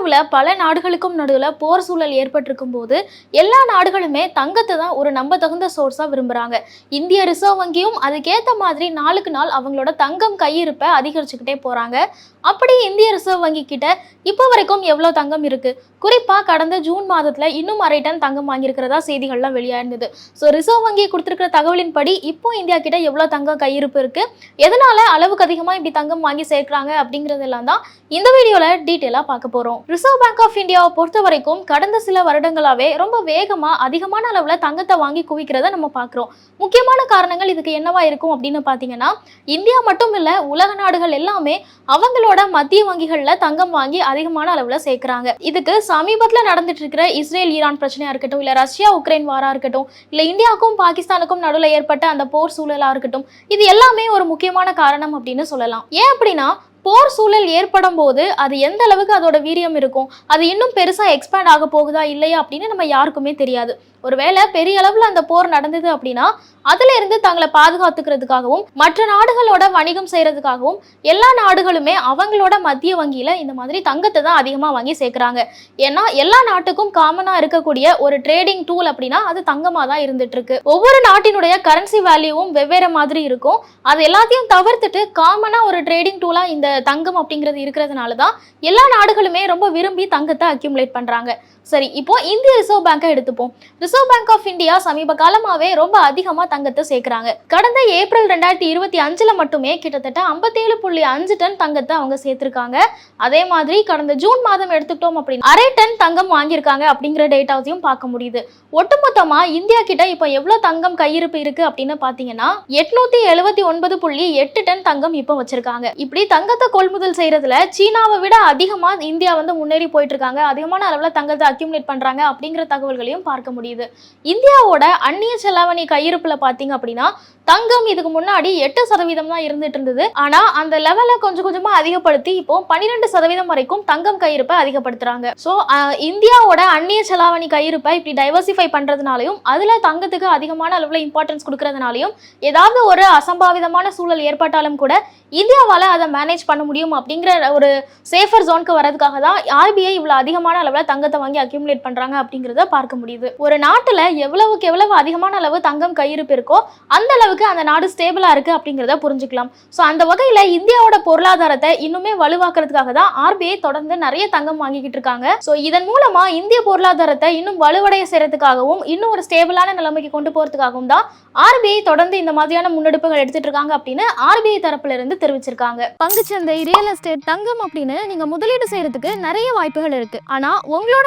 உலகளவில் பல நாடுகளுக்கும் நடுவில் போர் சூழல் ஏற்பட்டிருக்கும் போது எல்லா நாடுகளுமே தங்கத்தை தான் ஒரு நம்ப தகுந்த சோர்ஸாக விரும்புகிறாங்க இந்திய ரிசர்வ் வங்கியும் அதுக்கேற்ற மாதிரி நாளுக்கு நாள் அவங்களோட தங்கம் கையிருப்பை அதிகரிச்சுக்கிட்டே போகிறாங்க அப்படி இந்திய ரிசர்வ் வங்கி கிட்ட இப்போ வரைக்கும் எவ்வளோ தங்கம் இருக்குது குறிப்பாக கடந்த ஜூன் மாதத்தில் இன்னும் அரை டன் தங்கம் வாங்கியிருக்கிறதா செய்திகள்லாம் வெளியாயிருந்தது. ஸோ ரிசர்வ் வங்கி கொடுத்துருக்கிற தகவலின்படி இப்போ இந்தியா கிட்ட எவ்வளோ தங்கம் கையிருப்பு இருக்குது எதனால் அளவுக்கு அதிகமாக இப்படி தங்கம் வாங்கி சேர்க்குறாங்க அப்படிங்கிறதெல்லாம் தான் இந்த வீடியோவில் டீட்டெயிலாக பார்க்க போகிறோம் ரிசர்வ் பேங்க் ஆஃப் இந்தியாவை பொறுத்த வரைக்கும் கடந்த சில வருடங்களாகவே ரொம்ப வேகமாக அதிகமான அளவில் தங்கத்தை வாங்கி குவிக்கிறத நம்ம பார்க்குறோம். முக்கியமான காரணங்கள் இதுக்கு என்னவா இருக்கும் அப்படின்னு பார்த்தீங்கன்னா இந்தியா மட்டும் இல்லை உலக நாடுகள் எல்லாமே அவங்களோட மத்திய வங்கிகளில் தங்கம் வாங்கி அதிகமான அளவில் சேர்க்குறாங்க. இதுக்கு சமீபத்தில் நடந்துட்டு இருக்கிற இஸ்ரேல் ஈரான் பிரச்சனையாக இருக்கட்டும் இல்லை ரஷ்யா உக்ரைன் வாரா இருக்கட்டும் இல்லை இந்தியாவுக்கும் பாகிஸ்தானுக்கும் நடுவில் ஏற்பட்ட அந்த போர் சூழலாக இருக்கட்டும் இது எல்லாமே ஒரு முக்கியமான காரணம் அப்படின்னு சொல்லலாம். ஏன் அப்படின்னா போர் சூழல் ஏற்படும் போது அது எந்த அளவுக்கு அதோட வீரியம் இருக்கும்? அது இன்னும் பெருசாக எக்ஸ்பேண்ட் ஆக போகுதா இல்லையா அப்படின்னு நம்ம யாருக்குமே தெரியாது. ஒருவேளை பெரிய அளவில் அந்த போர் நடந்தது அப்படின்னா அதுல இருந்து தங்களை பாதுகாத்துக்கிறதுக்காகவும் மற்ற நாடுகளோட வணிகம் செய்யறதுக்காகவும் எல்லா நாடுகளுமே அவங்களோட மத்திய வங்கியில இந்த மாதிரி தங்கத்தை தான் அதிகமாக வாங்கி சேர்க்குறாங்க. ஏன்னா எல்லா நாட்டுக்கும் காமனாக இருக்கக்கூடிய ஒரு ட்ரேடிங் டூல் அப்படின்னா அது தங்கமாக தான் இருந்துட்டு இருக்கு ஒவ்வொரு நாட்டினுடைய கரன்சி வேல்யூவும் வெவ்வேறு மாதிரி இருக்கும். அது எல்லாத்தையும் தவிர்த்துட்டு காமனாக ஒரு ட்ரேடிங் டூலாக இந்த தங்கம் அப்படிங்கிறது இருக்கிறதுனால தான் எல்லா நாடுகளுமே ரொம்ப விரும்பி தங்கத்தை அக்யூமுலேட் பண்றாங்க. சரி இப்போ இந்திய ரிசர்வ் பேங்கை எடுத்துப்போம். ரிசர்வ் பேங்க் ஆஃப் இந்தியா சமீப காலமாவே ரொம்ப அதிகமா தங்கத்தை சேர்க்குறாங்க. கடந்த ஏப்ரல் ரெண்டாயிரத்தி இருபத்தி அஞ்சுல மட்டுமே கிட்டத்தட்ட ஐம்பத்தேழு புள்ளி அஞ்சு டன் தங்கத்தை அவங்க சேர்த்திருக்காங்க. அதே மாதிரி கடந்த ஜூன் மாதம் எடுத்துக்கிட்டோம் அப்படின்னு அரை டன் தங்கம் வாங்கியிருக்காங்க அப்படிங்கிற டேட்டாவையும் பார்க்க முடியுது. ஒட்டுமொத்தமா இந்தியா கிட்ட இப்போ எவ்வளவு தங்கம் கையிருப்பு இருக்கு அப்படின்னு பாத்தீங்கன்னா எட்நூத்தி எழுபத்தி ஒன்பது புள்ளி எட்டு டன் தங்கம் இப்போ வச்சிருக்காங்க. இப்படி தங்கத்தை கொள்முதல் செய்யறதுல சீனாவை விட அதிகமா இந்தியா வந்து முன்னேறி போயிட்டு இருக்காங்க. அதிகமான அளவுல தங்கத்தை அக்யூமுலேட் பண்றாங்க அப்படிங்கிற தகவல்களையும் பார்க்க முடியுது. இந்தியாவோட அந்நிய செலாவணி கையிருப்புல பாத்தீங்க அப்படின்னா தங்கம் இதுக்கு முன்னாடி எட்டு சதவீதம் தான் இருந்துட்டு இருந்தது. ஆனா அந்த லெவலை கொஞ்சம் கொஞ்சமா அதிகப்படுத்தி இப்போ பன்னிரெண்டு சதவீதம் வரைக்கும் தங்கம் கையிருப்பை அதிகப்படுத்துறாங்க. ஸோ இந்தியாவோட அந்நிய செலாவணி கையிருப்பை இப்படி டைவர்சிஃபை பண்றதுனாலையும் அதுல தங்கத்துக்கு அதிகமான அளவுல இம்பார்ட்டன்ஸ் கொடுக்கறதுனாலையும் ஏதாவது ஒரு அசம்பாவிதமான சூழல் ஏற்பட்டாலும் கூட இந்தியாவால அதை மேனேஜ் பண்ண முடியும் அப்படிங்கிற ஒரு சேஃபர் ஜோனுக்கு வரதுக்காக தான் ஆர்பிஐ இவ்வளவு அதிகமான அளவுல தங்கத்தை வாங்கி அக்யூமுலேட் பண்ணுறாங்க அப்படிங்கிறத பார்க்க முடியுது. ஒரு நாட்டுல எவ்வளவுக்கு எவ்வளவு அதிகமான அளவு தங்கம் கையிருப்பு இருக்கோ அந்த அளவுக்கு அந்த நாடு ஸ்டேபிளா இருக்குது அப்படிங்கிறத புரிஞ்சுக்கலாம். ஸோ அந்த வகையில இந்தியாவோட பொருளாதாரத்தை இன்னுமே வலுவாக்குறதுக்காக தான் ஆர்பிஐ தொடர்ந்து நிறைய தங்கம் வாங்கிக்கிட்டு இருக்காங்க. ஸோ இதன் மூலமா இந்திய பொருளாதாரத்தை இன்னும் வலுவடைய செய்யறதுக்காகவும் இன்னும் ஒரு ஸ்டேபிளான நிலைமைக்கு கொண்டு போறதுக்காகவும் தான் ஆர்பிஐ தொடர்ந்து இந்த மாதிரியான முன்னெடுப்புகள் எடுத்துட்டு இருக்காங்க அப்படின்னு ஆர்பிஐ தரப்புல இருந்து தெரிவிச்சிருக்காங்க. பங்குச்சந்தை ரியல் எஸ்டேட் தங்கம் அப்படின்னு நீங்க முதலீடு செய்யறதுக்கு நிறைய வாய்ப்புகள் இருக்கு. ஆனா உங்களோட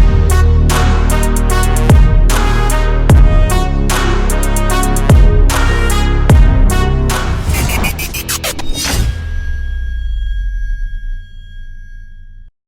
Thank you.